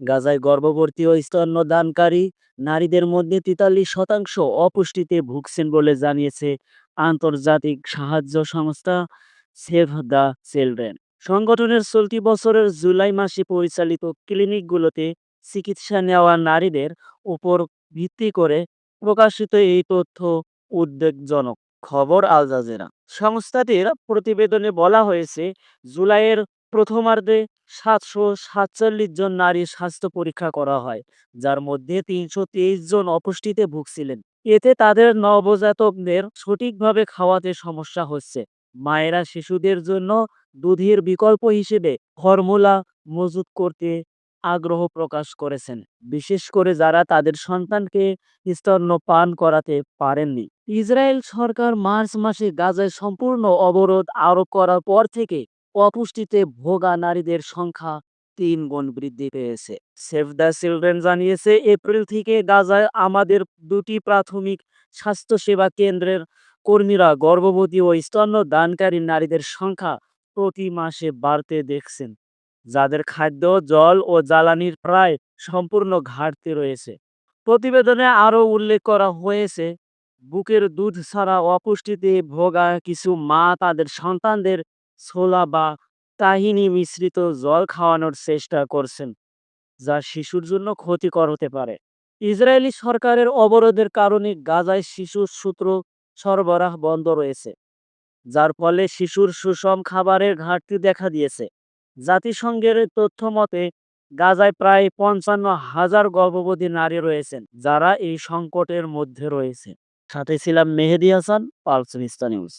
গাজায় গর্ভবর্তী ও স্তন্যদানকারী নারীদের মধ্যে তেতাল্লিশ শতাংশ অপুষ্টিতে ভুগছেন বলে জানিয়েছে আন্তর্জাতিক সাহায্য সংস্থা সেভ দ্য চিলড্রেন। সংগঠনের চলতি বছরের জুলাই মাসে পরিচালিত ক্লিনিকগুলোতে চিকিৎসা নেওয়া নারীদের উপর ভিত্তি করে প্রকাশিত এই তথ্য উদ্বেগজনক। খবর আল জাজেরা। সংস্থাটির প্রতিবেদনে বলা হয়েছে, জুলাইয়ের প্রথমার্ধে সাতশো সাতচল্লিশ জন নারী স্বাস্থ্য পরীক্ষা করা হয়, যার মধ্যে তিনশো তেইশ জন অপুষ্টিতে ভুগছিলেন। এতে তাদের নবজাতকদের সঠিকভাবে খাওয়াতে সমস্যা হচ্ছে। মায়েরা শিশুদের জন্য দুধের বিকল্প হিসেবে ফর্মুলা মজুত করতে আগ্রহ প্রকাশ করেছেন, বিশেষ করে যারা তাদের সন্তানকে স্তন্যপান করাতে পারেননি। ইসরায়েল সরকার মার্চ মাসে গাজায় সম্পূর্ণ অবরোধ আরোপ করার পর থেকে অপুষ্টিতে ভোগা নারীদের সংখ্যা তিন গুণ বৃদ্ধি পেয়েছে। সেভ দ্য চিলড্রেন জানিয়েছে, এপ্রিল থেকে গাজায় আমাদের দুটি প্রাথমিক স্বাস্থ্যসেবা কেন্দ্রের কর্মীরা গর্ভবতী ও স্তন্য দানকারী নারীদের সংখ্যা প্রতি মাসে বাড়তে দেখছেন। যাদের খাদ্য, জল ও জ্বালানির প্রায় সম্পূর্ণ ঘাটতি রয়েছে। প্রতিবেদনে আরও উল্লেখ করা হয়েছে, বুকের দুধ ছাড়া অপুষ্টিতে ভোগা কিছু মা তাদের সন্তানদের ছোলা বা তাহিনি মিশ্রিত জল খাওয়ানোর চেষ্টা করছেন, যা শিশুর জন্য ক্ষতিকর হতে পারে। ইসরায়েলি সরকারের অবরোধের কারণে গাজায় শিশু সূত্র সরবরাহ বন্ধ রয়েছে, যার ফলে শিশুর সুষম খাবারের ঘাটতি দেখা দিয়েছে। জাতিসংঘের তথ্য মতে, গাজায় প্রায় পঞ্চান্ন হাজার গর্ভবতী নারী রয়েছেন, যারা এই সংকটের মধ্যে রয়েছে। সাথে ছিলাম মেহেদি হাসান, পালস নিউজ।